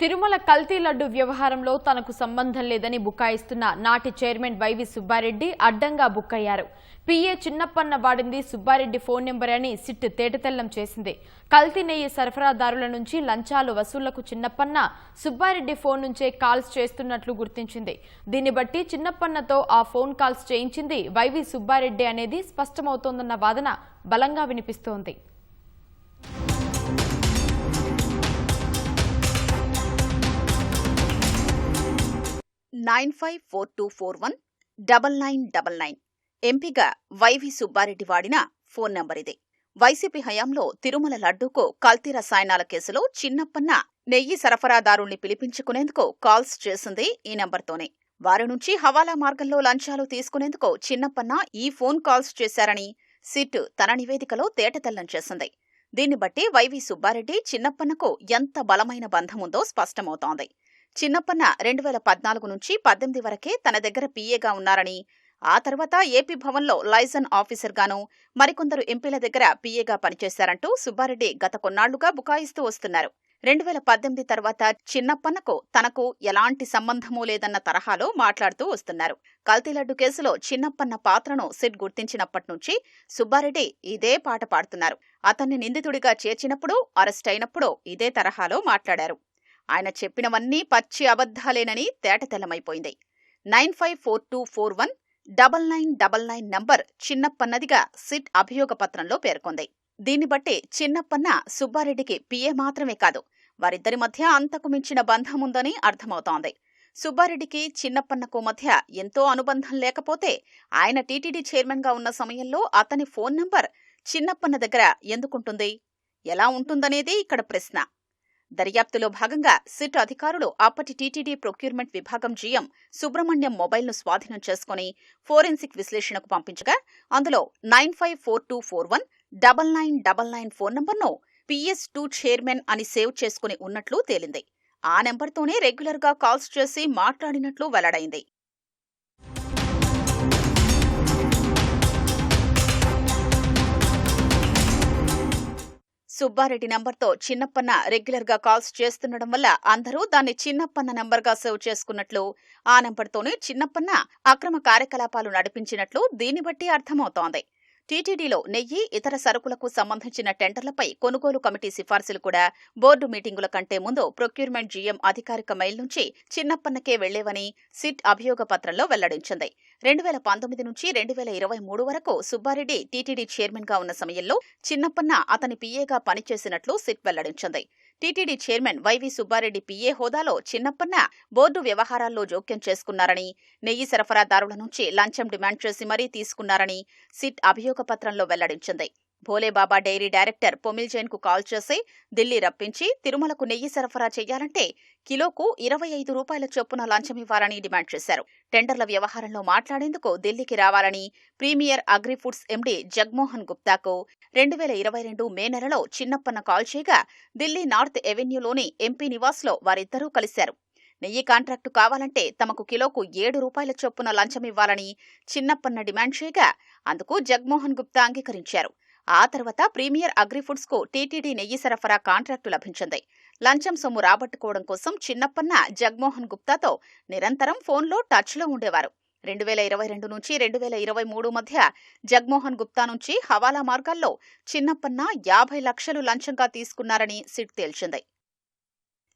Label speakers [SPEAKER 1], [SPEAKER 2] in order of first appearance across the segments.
[SPEAKER 1] తిరుమల కల్తీ లడ్డు వ్యవహారంలో తనకు సంబంధం లేదని బుకాయిస్తున్న నాటి చైర్మన్ వైవి సుబ్బారెడ్డి అడ్డంగా బుక్కయ్యారు పిఏ చిన్నప్పన్న వాడింది సుబ్బారెడ్డి ఫోన్ నెంబర్ అని సిట్ తేటతెల్లం చేసింది. కల్తీ నెయ్యి సరఫరాదారుల నుంచి లంచాలు వసూళ్ళకు చిన్నప్పన్న సుబ్బారెడ్డి ఫోన్ నుంచే కాల్స్ చేస్తున్నట్లు గుర్తించింది. దీన్ని బట్టి చిన్నప్పన్నతో ఆ ఫోన్ కాల్స్ చేయించింది వైవి సుబ్బారెడ్డి అనేది స్పష్టమవుతోందన్న వాదన బలంగా వినిపిస్తోంది.
[SPEAKER 2] Nine five four two four one double nine double nine. ఎంపీగా వైవి సుబ్బారెడ్డి వాడిన ఫోన్ నంబర్ ఇది వైసీపీ హయాంలో తిరుమల లడ్డూకు కల్తీ రసాయనాల కేసులో చిన్నప్పన్న నెయ్యి సరఫరాదారుణ్ణి పిలిపించుకునేందుకు కాల్స్ చేసింది ఈ నంబర్తోనే. వారి నుంచి హవాలా మార్గంలో లంచాలు తీసుకునేందుకు చిన్నప్పన్న ఈ ఫోన్ కాల్స్ చేశారని సిట్ తన నివేదికలో తేటతెల్లం చేసింది. దీన్ని బట్టి వైవి సుబ్బారెడ్డి చిన్నప్పన్నకు ఎంత బలమైన బంధముందో స్పష్టమవుతోంది. చిన్నప్పన్న రెండు వేల పద్నాలుగు నుంచి పద్దెనిమిది వరకే తన దగ్గర పీఏగా ఉన్నారని ఆ తర్వాత ఏపీ భవన్లో లైజన్ ఆఫీసర్గాను మరికొందరు ఎంపీల దగ్గర పీఏగా పనిచేశారంటూ సుబ్బారెడ్డి గత కొన్నాళ్ళుగా బుకాయిస్తూ వస్తున్నారు. రెండు వేల పద్దెనిమిది తర్వాత చిన్నప్పన్నకు తనకు ఎలాంటి సంబంధమూ లేదన్న తరహాలో మాట్లాడుతూ వస్తున్నారు. కల్తీలడ్డు కేసులో చిన్నప్పన్న పాత్రను సిట్ గుర్తించినప్పటి నుంచి సుబ్బారెడ్డి ఇదే పాట పాడుతున్నారు. అతన్ని నిందితుడిగా చేర్చినప్పుడు అరెస్ట్ ఇదే తరహాలో మాట్లాడారు. ఆయన చెప్పినవన్నీ పచ్చి అబద్ధాలేనని తేటతెల్లమైపోయింది. Nine five four two four one double nine double nine number చిన్నప్పన్నదిగా SIT అభియోగ పత్రంలో పేర్కొంది. దీన్ని బట్టి చిన్నప్పన్న సుబ్బారెడ్డికి పిఏ మాత్రమే కాదు వారిద్దరి మధ్య అంతకు మించిన బంధముందని అర్థమవుతోంది. సుబ్బారెడ్డికి చిన్నప్పన్నకు మధ్య ఎంతో అనుబంధం లేకపోతే ఆయన టీటీడీ చైర్మన్గా ఉన్న సమయంలో అతని ఫోన్ నంబర్ చిన్నప్పన్న దగ్గర ఎందుకుంటుంది? ఎలా ఉంటుందనేది ఇక్కడ ప్రశ్న. దర్యాప్తులో భాగంగా సిట్ అధికారులు అప్పటి టీటీడీ ప్రొక్యూర్మెంట్ విభాగం జీఎం సుబ్రహ్మణ్యం మొబైల్ను స్వాధీనం చేసుకుని ఫోరెన్సిక్ విశ్లేషణకు పంపించగా అందులో nine five four two four one double nine double nine phone నంబర్ను పిఎస్ టూ చైర్మన్ అని సేవ్ చేసుకుని ఉన్నట్లు తేలింది. ఆ నెంబర్తోనే రెగ్యులర్గా కాల్స్ చేసి మాట్లాడినట్లు వెల్లడైంది. సుబ్బారెడ్డి నంబర్తో చిన్నప్పన్న రెగ్యులర్గా కాల్స్ చేస్తుండడం వల్ల అందరూ దాన్ని చిన్నప్పన్న నంబర్గా సేవ్ చేసుకున్నట్లు ఆ నంబర్తోనే చిన్నప్పన్న అక్రమ కార్యకలాపాలు నడిపించినట్లు దీన్ని బట్టి అర్థమవుతోంది. టీటీడీలో నెయ్యి ఇతర సరుకులకు సంబంధించిన టెండర్లపై కొనుగోలు కమిటీ సిఫార్సులు కూడా. బోర్డు మీటింగుల కంటే ముందు ప్రొక్యూర్మెంట్ జీఎం అధికారిక మెయిల్ నుంచి చిన్నప్పన్నకే వెళ్ళేవని సిట్ అభియోగ పత్రంలో వెల్లడించింది. రెండు వేల పంతొమ్మిది నుంచి రెండు వేల ఇరవై మూడు వరకు సుబ్బారెడ్డి టీటీడీ చైర్మన్గా ఉన్న సమయంలో చిన్నప్పన్న అతని పీఏగా పనిచేసినట్లు సిట్ వెల్లడించింది. TTD chairman YV Subba Reddy PA హోదాలో చిన్నప్పన్న బోర్డు వ్యవహారాల్లో జోక్యం చేసుకున్నారని నెయ్యి సరఫరాదారుల నుంచి లంచం డిమాండ్ చేసి మరీ తీసుకున్నారని సిట్ అభియోగ పత్రంలో వెల్లడించింది. భోలేబాబా డైరీ డైరెక్టర్ పొమిల్ జైన్కు కాల్ చేసి ఢిల్లీ రప్పించి తిరుమలకు నెయ్యి సరఫరా చేయాలంటే కిలోకు ఇరవై ఐదు రూపాయల చొప్పున లంచం ఇవ్వాలని డిమాండ్ చేశారు. టెండర్ల వ్యవహారంలో మాట్లాడేందుకు ఢిల్లీకి రావాలని premier agri foods MD Jagmohan గుప్తాకు రెండు వేల ఇరవై రెండు మే నెలలో చిన్నప్పన్న కాల్ చేయగా ఢిల్లీ నార్త్ ఎవెన్యూలోని ఎంపీ నివాస్లో వారిద్దరూ కలిశారు. నెయ్యి కాంట్రాక్టు కావాలంటే తమకు కిలోకు ఏడు రూపాయల చొప్పున లంచం ఇవ్వాలని చిన్నప్పన్న డిమాండ్ చేయగా అందుకు జగ్మోహన్ గుప్తా అంగీకరించారు. ఆ తర్వాత ప్రీమియర్ అగ్రిఫుడ్స్కు టీటీడీ నెయ్యి సరఫరా కాంట్రాక్టు లభించింది. లంచం సొమ్ము రాబట్టుకోవడం కోసం చిన్నప్పన్న జగ్మోహన్ గుప్తాతో నిరంతరం ఫోన్లో టచ్లో ఉండేవారు. రెండు వేల ఇరవై రెండు నుంచి రెండు వేల ఇరవై మూడు మధ్య జగ్మోహన్ గుప్తా నుంచి హవాలా మార్గాల్లో చిన్నప్పన్న యాభై లక్షలు లంచంగా తీసుకున్నారని సిట్ తేల్చింది.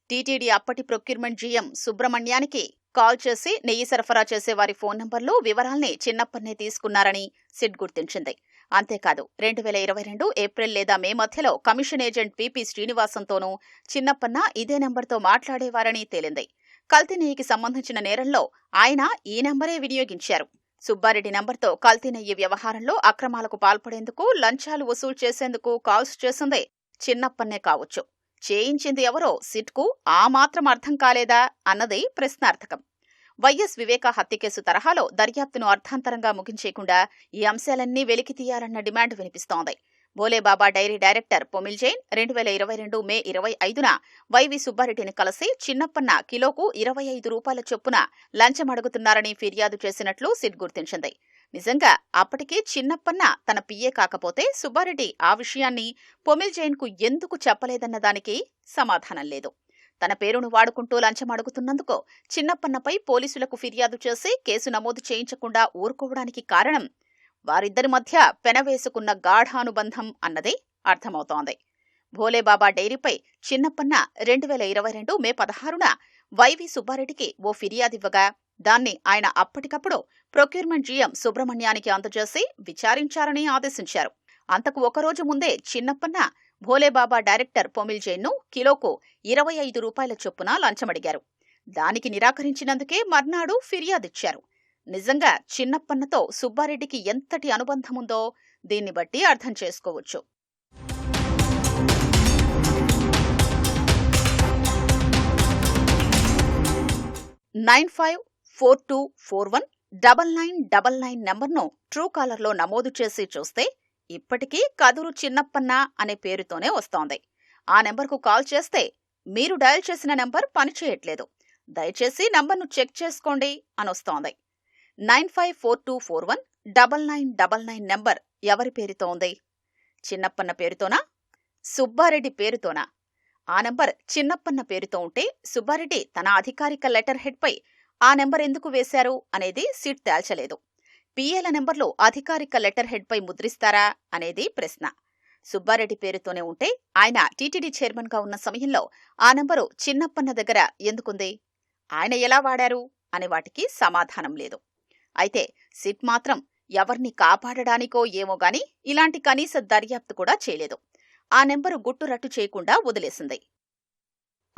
[SPEAKER 2] టీటీడీ అప్పటి ప్రొక్యూర్మెంట్ జీఎం సుబ్రహ్మణ్యానికి కాల్ చేసి నెయ్యి సరఫరా చేసే వారి ఫోన్ నంబర్లు వివరాల్ని చిన్నప్పన్నే తీసుకున్నారని సిట్ గుర్తించింది. అంతేకాదు రెండు వేల ఇరవై రెండు ఏప్రిల్ లేదా మే మధ్యలో కమిషన్ ఏజెంట్ పిపి శ్రీనివాసంతోనూ చిన్నప్పన్న ఇదే నెంబర్తో మాట్లాడేవారని తేలింది. కల్తీ నెయ్యికి సంబంధించిన నేరంలో ఆయన ఈ నెంబరే వినియోగించారు. సుబ్బారెడ్డి నంబర్తో కల్తీ నెయ్యి వ్యవహారంలో అక్రమాలకు పాల్పడేందుకు లంచాలు వసూలు చేసేందుకు కాల్స్ చేసిందే చిన్నప్పన్నే కావచ్చు. చేయించింది ఎవరో సిట్కు ఆ మాత్రం అర్థం కాలేదా అన్నది ప్రశ్నార్థకం. వైఎస్ వివేక హత్య కేసు తరహాలో దర్యాప్తును అర్థాంతరంగా ముగించేయకుండా ఈ అంశాలన్నీ వెలికి తీయాలన్న డిమాండ్ వినిపిస్తోంది. బోలేబాబా డైరీ డైరెక్టర్ పొమిల్ జైన్ రెండు వేల ఇరవై రెండు మే ఇరవై ఐదున వైవి సుబ్బారెడ్డిని కలిసి చిన్నప్పన్న కిలోకు ఇరవై ఐదు రూపాయల చొప్పున లంచం అడుగుతున్నారని ఫిర్యాదు చేసినట్లు సిట్ గుర్తించింది. నిజంగా అప్పటికే చిన్నప్పన్న తన పిఏ కాకపోతే సుబ్బారెడ్డి ఆ విషయాన్ని పొమిల్ జైన్కు ఎందుకు చెప్పలేదన్న దానికి సమాధానం లేదు. తన పేరును వాడుకుంటూ లంచం అడుగుతున్నందుకు చిన్నప్పన్నపై పోలీసులకు ఫిర్యాదు చేసి కేసు నమోదు చేయించకుండా ఊరుకోవడానికి కారణం వారిద్దరి మధ్య పెనవేసుకున్న గాఢానుబంధం అన్నదే అర్థమవుతోంది. భోలేబాబా డైరీపై చిన్నప్పన్న రెండు వేల ఇరవై రెండు మే పదహారున వైవి సుబ్బారెడ్డికి ఓ ఫిర్యాదివ్వగా దాన్ని ఆయన అప్పటికప్పుడు ప్రొక్యూర్మెంట్ జీఎం సుబ్రహ్మణ్యానికి అందజేసి విచారించారని ఆదేశించారు. అంతకు ఒకరోజు ముందే చిన్నప్పన్న భోలేబాబా డైరెక్టర్ పొమిల్ జైన్ను కిలోకు ఇరవై ఐదు రూపాయల చొప్పున లంచమడిగారు. దానికి నిరాకరించినందుకే మర్నాడు ఫిర్యాదిచ్చారు. నిజంగా చిన్నప్పన్నతో సుబ్బారెడ్డికి ఎంతటి అనుబంధముందో దీన్ని బట్టి అర్థం చేసుకోవచ్చు. Nine five four two four one double nine double nine నెంబర్ను ట్రూ కాలర్లో నమోదు చేసి చూస్తే ఇప్పటికీ కదురు చిన్నప్పన్న అనే పేరుతోనే వస్తోంది. ఆ నెంబర్కు కాల్ చేస్తే మీరు డయల్ చేసిన నెంబర్ పనిచేయట్లేదు. దయచేసి నంబర్ను చెక్ చేసుకోండి అని వస్తోంది. Nine five four two four one double nine double nine number ఎవరి పేరుతో ఉంది? చిన్నప్పన్న పేరుతోనా? సుబ్బారెడ్డి పేరుతోనా? ఆ నెంబర్ చిన్నప్పన్న పేరుతో ఉంటే సుబ్బారెడ్డి తన అధికారిక లెటర్ హెడ్పై ఆ నెంబర్ ఎందుకు వేశారు అనేది సిట్ తేల్చలేదు. పిఏల నెంబర్లో అధికారిక లెటర్ హెడ్పై ముద్రిస్తారా అనేది ప్రశ్న. సుబ్బారెడ్డి పేరుతోనే ఉంటే ఆయన టీటీడీ చైర్మన్గా ఉన్న సమయంలో ఆ నెంబరు చిన్నప్పన్న దగ్గర ఎందుకుంది? ఆయన ఎలా వాడారు? అనే వాటికి సమాధానం లేదు. అయితే సిట్ మాత్రం ఎవర్ని కాపాడడానికో ఏమో గాని ఇలాంటి కనీస దర్యాప్తు కూడా చేయలేదు. ఆ నెంబరు గుట్టురట్టు చేయకుండా వదిలేసింది.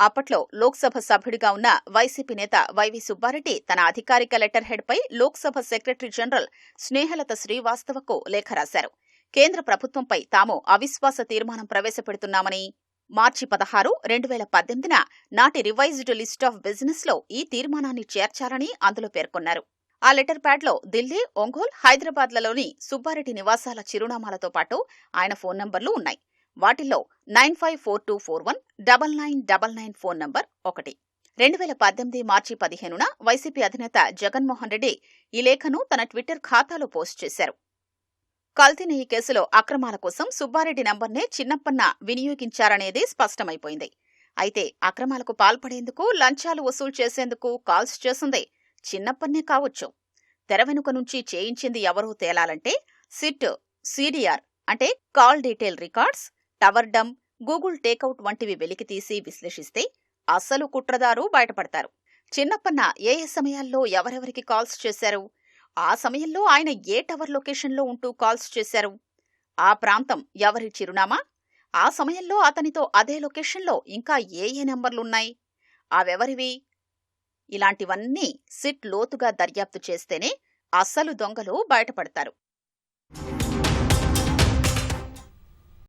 [SPEAKER 2] అప్పట్లో లోక్సభ సభ్యుడిగా ఉన్న వైసీపీ నేత వైవి సుబ్బారెడ్డి తన అధికారిక లెటర్ హెడ్పై లోక్సభ సెక్రటరీ జనరల్ స్నేహలత శ్రీవాస్తవకు లేఖ రాశారు. కేంద్ర ప్రభుత్వంపై తాము అవిశ్వాస తీర్మానం ప్రవేశపెడుతున్నామని మార్చి పదహారు రెండు వేల పద్దెనిమిదిన నాటి రివైజ్డ్ లిస్ట్ ఆఫ్ బిజినెస్లో ఈ తీర్మానాన్ని చేర్చారని అందులో పేర్కొన్నారు. ఆ లెటర్ ప్యాడ్లో ఢిల్లీ ఒంగోల్ హైదరాబాద్లలోని సుబ్బారెడ్డి నివాసాల చిరునామాలతో పాటు ఆయన ఫోన్ నంబర్లు ఉన్నాయి. వాటిల్లో nine five four two four one double nine double nine phone number ఒకటి. రెండు వేల పద్దెనిమిది మార్చి పదిహేనున వైసీపీ అధినేత జగన్మోహన్ రెడ్డి ఈ లేఖను తన ట్విట్టర్ ఖాతాలో పోస్ట్ చేశారు. కల్తీ కేసులో అక్రమాల కోసం సుబ్బారెడ్డి నంబర్నే చిన్నప్పన్న వినియోగించారనేది స్పష్టమైపోయింది. అయితే అక్రమాలకు పాల్పడేందుకు లంచాలు వసూలు చేసేందుకు కాల్స్ చేసింది చిన్నప్పన్నే కావచ్చు. తెర వెనుక నుంచి చేయించింది ఎవరో తేలాలంటే సిట్ సిడిఆర్ అంటే call detail records tower dump Google takeout వంటివి వెలికితీసి విశ్లేషిస్తే అసలు కుట్రదారు బయటపడతారు. చిన్నప్పన్న ఏ ఏ సమయాల్లో ఎవరెవరికి కాల్స్ చేశారు? ఆ సమయంలో ఆయన ఏ టవర్ లొకేషన్లో ఉంటూ కాల్స్ చేశారు? ఆ ప్రాంతం ఎవరి చిరునామా? ఆ సమయంలో అతనితో అదే లొకేషన్లో ఇంకా ఏ ఏ నెంబర్లున్నాయి? అవెవరివి ఇలాంటివన్నీ సిట్ లోతుగా దర్యాప్తు చేస్తేనే అసలు దొంగలు బయటపడతారు.